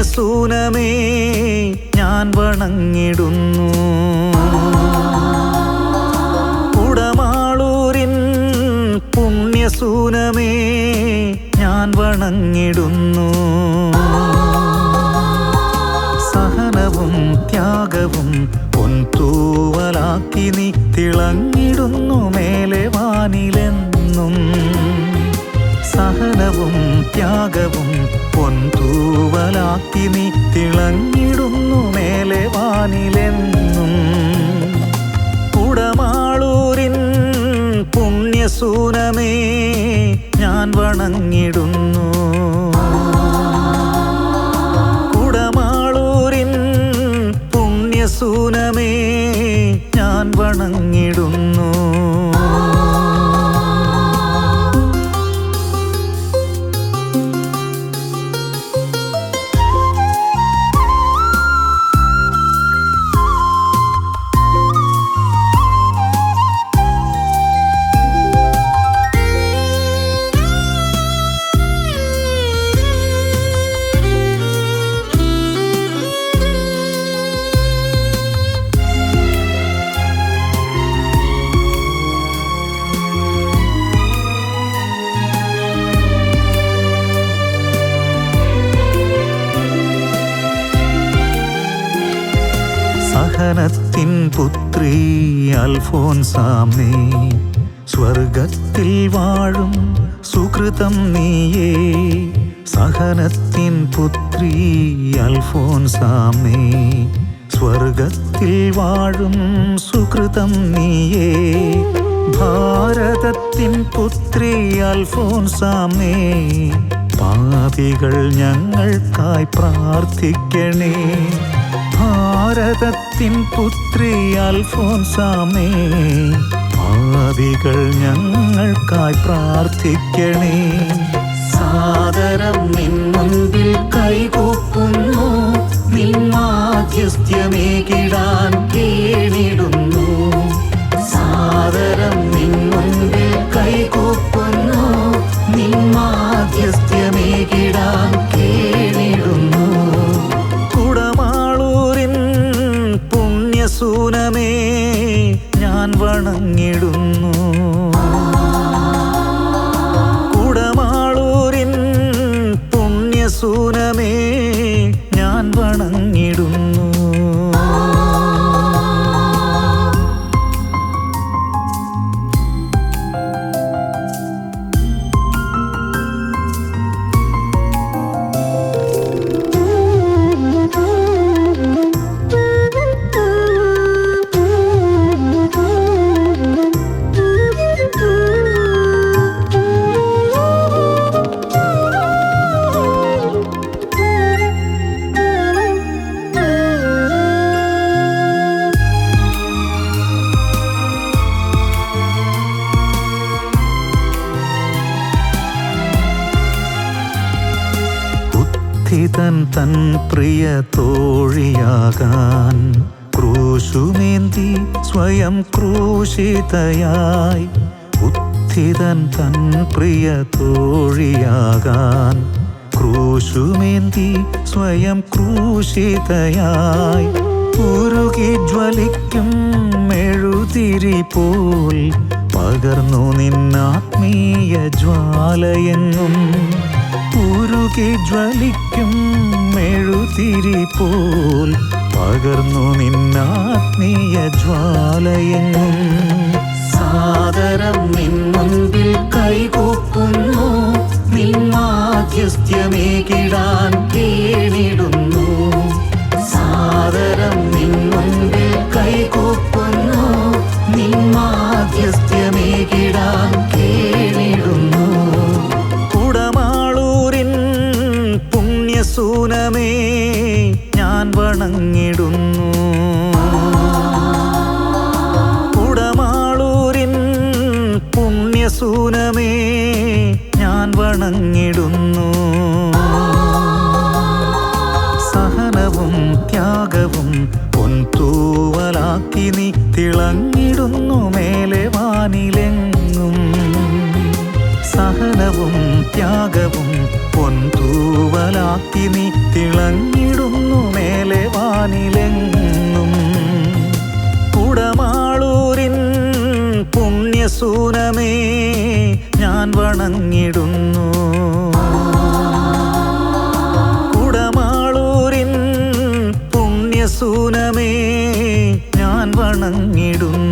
പുണ്യസൂനമേ ഞാൻ വണങ്ങിടുന്നു. ഉടമാളൂരിൻ പുണ്യസൂനമേ ഞാൻ വണങ്ങിടുന്നു. സഹനവും ത്യാഗവും പൊൻതൂവലാക്കി നീ തിളങ്ങിടുന്നു മേലെ വാനിലെന്നും. സഹനവും ത്യാഗവും പൊൻതൂവലാക്കി നീ തിളങ്ങിടുന്നു മേലെ വാനിലെന്നും. കുടമാളൂരിൻ പുണ്യസൂനമേ ഞാൻ വണങ്ങിടുന്നു. Música സഹനത്തിൻ പുത്രി അൽഫോൻസാമേ സ്വർഗത്തിൽ വാഴും സുഹൃതം നീയേ. സഹനത്തിൻ പുത്രി അൽഫോൻസാമേ സ്വർഗത്തിൽ വാഴും സുഹൃതം നീയേ. ഭാരതത്തിൻ പുത്രി അൽഫോൻസാമേ പാപികൾ ഞങ്ങൾക്കായി പ്രാർത്ഥിക്കണേ. ഭാരതത്തിൻ പുത്രി അൽഫോൻസാമേ പാപികൾ ഞങ്ങൾക്കായി പ്രാർത്ഥിക്കണേ. സാദരം നിൻ മുൻപിൽ കൈകൂക്കുന്നു നിൻ മാധ്യസ്ഥ്യമേകിടാൻ കേണിടുന്നു തൻ പ്രിയ തോഴിയാകാൻ ക്രൂശുമേന്തി സ്വയം ക്രൂശിതയായി ഉത്ഥിതൻ തൻ പ്രിയ തോഴിയാകാൻ ക്രൂശുമേന്തി സ്വയം ക്രൂശിതയായി ഉരുകി ജ്വലിക്കും മെഴുതിരി പോൽ പകർന്നു നിന്നാത്മീയ ജ്വാലയെങ്ങും ഉരുകി ജ്വലിക്കും മെഴുതിരി പോൽ പകർന്നു നിന്നാത്മീയ ജ്വാലയെങ്ങും പുണ്യസൂനമേ ഞാൻ വണങ്ങിടുന്നു. കുടമാളൂരിൻ പുണ്യസൂനമേ ഞാൻ വണങ്ങിടുന്നു. സഹനവും ത്യാഗവും പൊൻതൂവലാക്കി നീ തിളങ്ങിടുന്നു മേലെ വാനിലെങ്ങും. സഹന സഹനവും ത്യാഗവും പൊന്തൂവലാക്കി നീ തിളങ്ങിടുന്നു മേലെ വാനിലെങ്ങും. കുടമാളൂരിൻ പുണ്യസൂനമേ ഞാൻ വണങ്ങിടുന്നു. കുടമാളൂരിൻ പുണ്യസൂനമേ ഞാൻ വണങ്ങിടുന്നു.